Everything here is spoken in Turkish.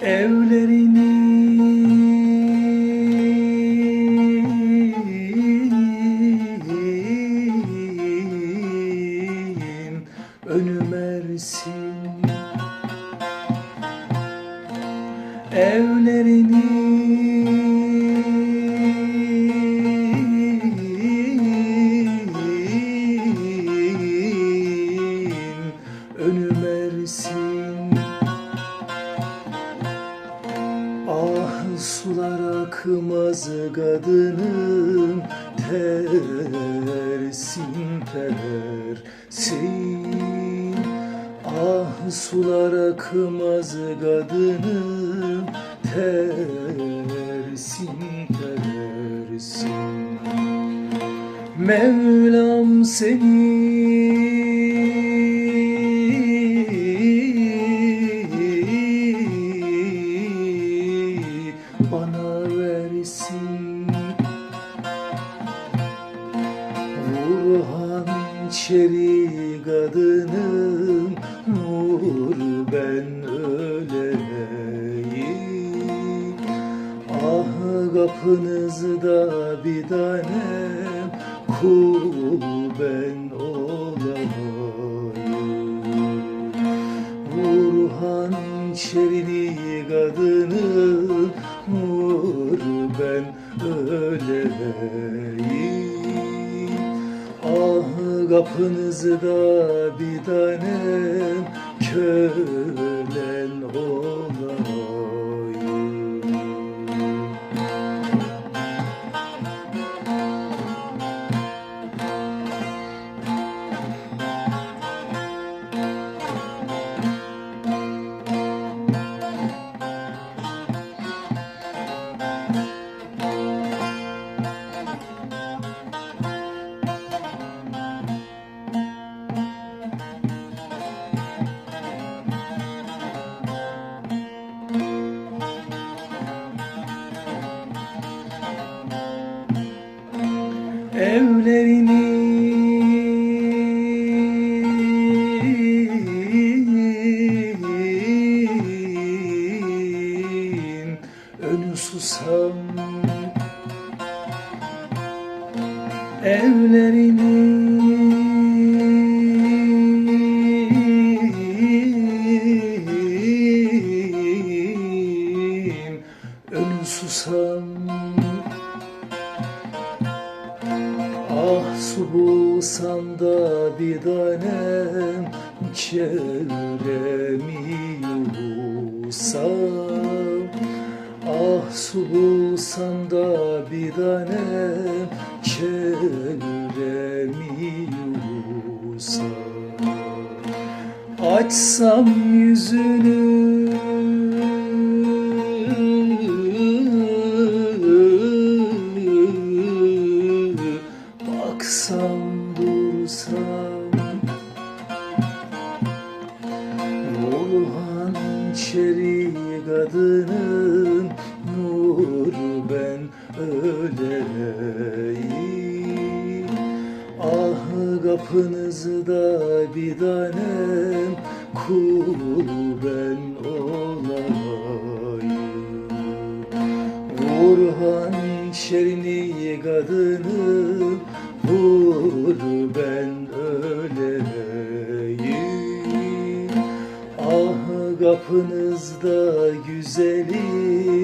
Evlerini önümersin Evlerini önümersin sular akmaz kadınım tersin tersin Ah sular akmaz kadınım tersin tersin Mevlam seni bana versin Vurhan çeri kadınım Vur ben öleyim. Ah kapınızda bir tanem Kul ben olayım. Vurhan çerini kadını Ben öleyim. Ah kapınızda bir tanem Kölen olayım Evlerinin önü susam. Evlerinin Ah su bulsam da bir tanem çevremi yusam Ah su bulsam da bir tanem çevremi yusam Açsam yüzünü öleyim Ah kapınızda bir tanem. Kul ben olayım. Vurhan şerini kadını Vur ben öleyim. Ah kapınızda güzelim